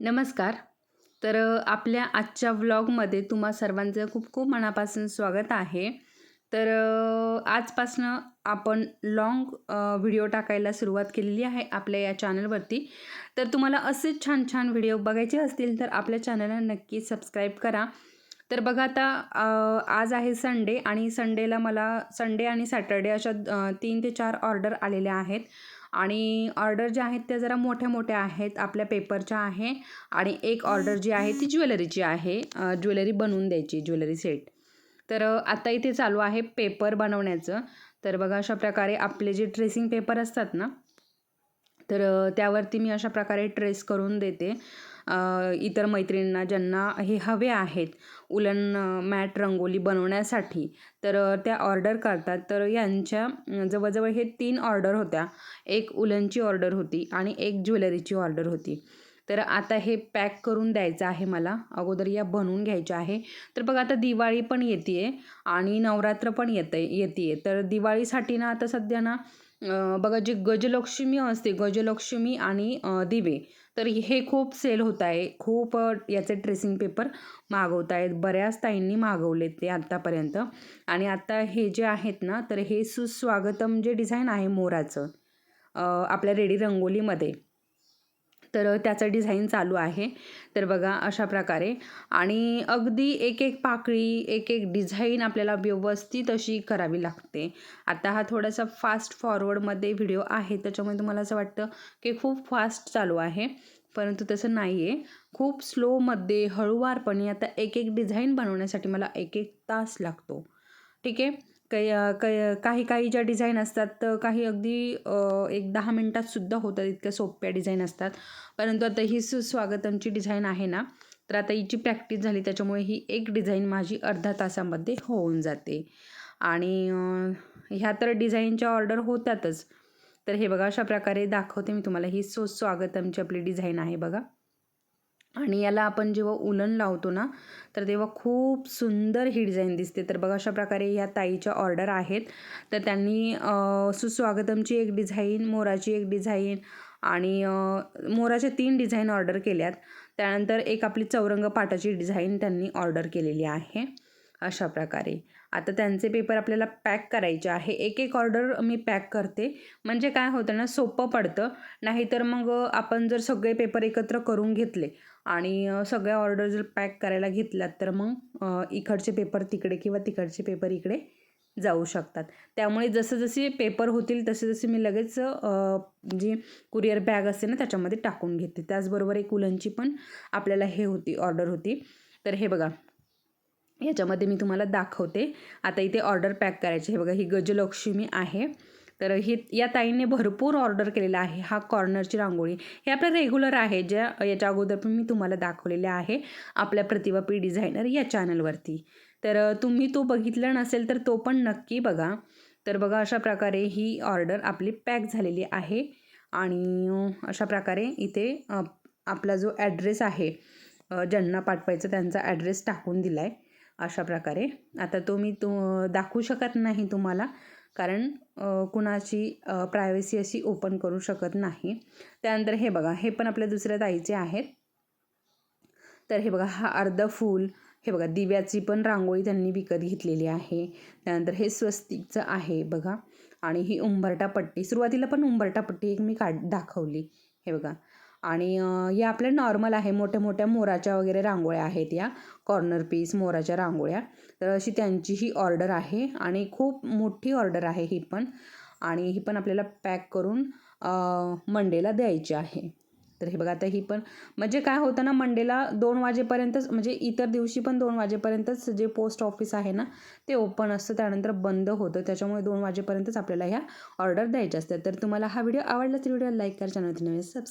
नमस्कार. तर आपल्या आजच्या व्लॉगमध्ये तुम्हा सर्वांचं खूप खूप मनापासून स्वागत आहे. तर आजपासनं आपण लाँग व्हिडिओ टाकायला सुरुवात केलेली आहे आपल्या या चॅनलवरती तर तुम्हाला असेच छान छान व्हिडिओ बघायचे असतील तर आपल्या चॅनलला नक्की सबस्क्राईब करा. तर बघा आता आज आहे संडे आणि संडेला मला संडे आणि सॅटर्डे अशा तीन ते चार ऑर्डर आलेल्या आहेत. आणि ऑर्डर ज्या आहेत त्या जरा मोठ्या मोठ्या आहेत आपल्या पेपरच्या आहे. आणि एक ऑर्डर जी आहे ती ज्वेलरीची आहे ज्वेलरी बनवून द्यायची ज्वेलरी सेट. तर आता इथे चालू आहे पेपर बनवण्याचं. तर बघा अशा प्रकारे आपले जे ट्रेसिंग पेपर असतात ना तर त्यावरती मी अशा प्रकारे ट्रेस करून देते. इतर मैत्रिणींना ज्यांना हे हवे आहेत उलन मॅट रंगोली बनवण्यासाठी तर त्या ऑर्डर करतात. तर यांच्या जवळजवळ हे तीन ऑर्डर होत्या. एक उलनची ऑर्डर होती आणि एक ज्वेलरीची ऑर्डर होती. तर आता हे पॅक करून द्यायचं आहे मला. अगोदर या बनवून घ्यायच्या आहे. तर बघा आता दिवाळी पण येते आहे आणि नवरात्र पण येते येते आहे तर दिवाळीसाठी ना आता सध्या ना बघा जी गजलक्ष्मी असते गजलक्ष्मी आणि दिवे तर हे खूप सेल होत आहे. खूप याचे ट्रेसिंग पेपर मागवत आहेत. बऱ्याच ताईंनी मागवले ते आत्तापर्यंत आणि आत्ता हे जे आहेत ना तर हे सुस्वागतम जे डिझाईन आहे मोराचं आपल्या रेडी रंगोलीमध्ये तर त्याचं डिझाईन चालू आहे. तर बघा अशा प्रकारे. आणि अगदी एक एक पाकळी एक एक डिझाईन आपल्याला व्यवस्थित अशी करावी लागते. आता हा थोडासा फास्ट फॉरवर्डमध्ये व्हिडिओ आहे. त्याच्यामुळे तुम्हाला असं वाटतं की खूप फास्ट चालू आहे. परंतु तसं नाही आहे खूप स्लोमध्ये हळूवारपणे आता एक एक डिझाईन बनवण्यासाठी मला एक एक तास लागतो. ठीक आहे? काही काही काही काही ज्या डिझाईन असतात तर काही अगदी एक दहा मिनटातसुद्धा होतात इतक्या सोप्या डिझाईन असतात. परंतु आता ही सुस्वागतमची डिझाईन आहे ना तर आता हिची प्रॅक्टिस झाली त्याच्यामुळे ही एक डिझाईन माझी अर्धा तासामध्ये होऊन जाते. आणि ह्या तर डिझाईनच्या ऑर्डर होतातच. तर हे बघा अशा प्रकारे दाखवते मी तुम्हाला ही सुस्वागतमची आपली डिझाईन आहे बघा. आणि याला आपण जेव्हा उलन लावतो ना तर तेव्हा खूप सुंदर ही डिझाईन दिसते. तर बघा अशा प्रकारे ह्या ताईच्या ऑर्डर आहेत. तर त्यांनी सुस्वागतमची एक डिझाईन मोराची एक डिझाईन आणि मोराच्या तीन डिझाईन ऑर्डर केल्यात. त्यानंतर एक आपली चौरंग पाटाची डिझाईन त्यांनी ऑर्डर केलेली आहे. अशा प्रकारे. आता त्यांचे पेपर आपल्याला पॅक करायचे आहे. एक एक ऑर्डर मी पॅक करते. म्हणजे काय होतं ना सोपं पडतं. नाहीतर मग आपण जर सगळे पेपर एकत्र करून घेतले आणि सगळ्या ऑर्डर जर पॅक करायला घेतल्यात तर मग इकडचे पेपर तिकडे किंवा तिकडचे पेपर इकडे जाऊ शकतात. त्यामुळे जसं जसे पेपर होतील तसे जसे मी लगेच जी कुरिअर बॅग असते ना त्याच्यामध्ये टाकून घेते. त्याचबरोबर एक उलनची पण आपल्याला हे होती ऑर्डर होती. तर हे बघा. याच्यामध्ये मी तुम्हाला दाखवते. आता इथे ऑर्डर पॅक करायची हे बघा ही गजलक्ष्मी आहे. तर ही या ताईने भरपूर ऑर्डर केलेला आहे हा कॉर्नरची रांगोळी. हे आपल्या रेग्युलर आहे ज्या याच्या अगोदर पण मी तुम्हाला दाखवलेले आहे आपल्या प्रतिभा पी डिझायनर या चॅनलवरती तर तुम्ही तो बघितला नसेल तर तो पण नक्की बघा. तर बघा अशा प्रकारे ही ऑर्डर आपली पॅक झालेली आहे. आणि अशा प्रकारे इथे आपला जो ॲड्रेस आहे ज्यांना पाठवायचं त्यांचा ॲड्रेस टाकून दिला आहे अशा प्रकारे. आता तो मी तू दाखवू शकत नाही तुम्हाला. कारण कुणाची प्रायव्हसी अशी ओपन करू शकत नाही. त्यानंतर हे बघा हे पण आपल्या दुसऱ्या ताईचे आहेत. तर हे बघा हा अर्ध फूल हे बघा दिव्याची पण रांगोळी त्यांनी विकत घेतलेली आहे. त्यानंतर हे स्वस्तिकचं आहे बघा. आणि ही उंबरटा पट्टी सुरुवातीला पण उंबरटा पट्टी एक मी काढ दाखवली. हे बघा आणि या आपल्या नॉर्मल आहे मोठ्या मोठ्या मोराच्या वगैरे रांगोळ्या आहेत या कॉर्नर पीस मोराच्या रांगोळ्या. तर अशी त्यांची ही ऑर्डर आहे आणि खूप मोठी ऑर्डर आहे ही पण आणि ही पण आपल्याला पॅक करून मंडेला द्यायची आहे. तर हे बघा आता ही पण म्हणजे काय होतं ना मंडेला दोन वाजेपर्यंतच म्हणजे इतर दिवशी पण दोन वाजेपर्यंतच जे पोस्ट ऑफिस आहे ना ते ओपन असतं. त्यानंतर बंद होतं. त्याच्यामुळे दोन वाजेपर्यंतच आपल्याला ह्या ऑर्डर द्यायच्या असतात. तर तुम्हाला हा व्हिडिओ आवडला तर व्हिडिओ लाईक करा चॅनल सबस्क्राईब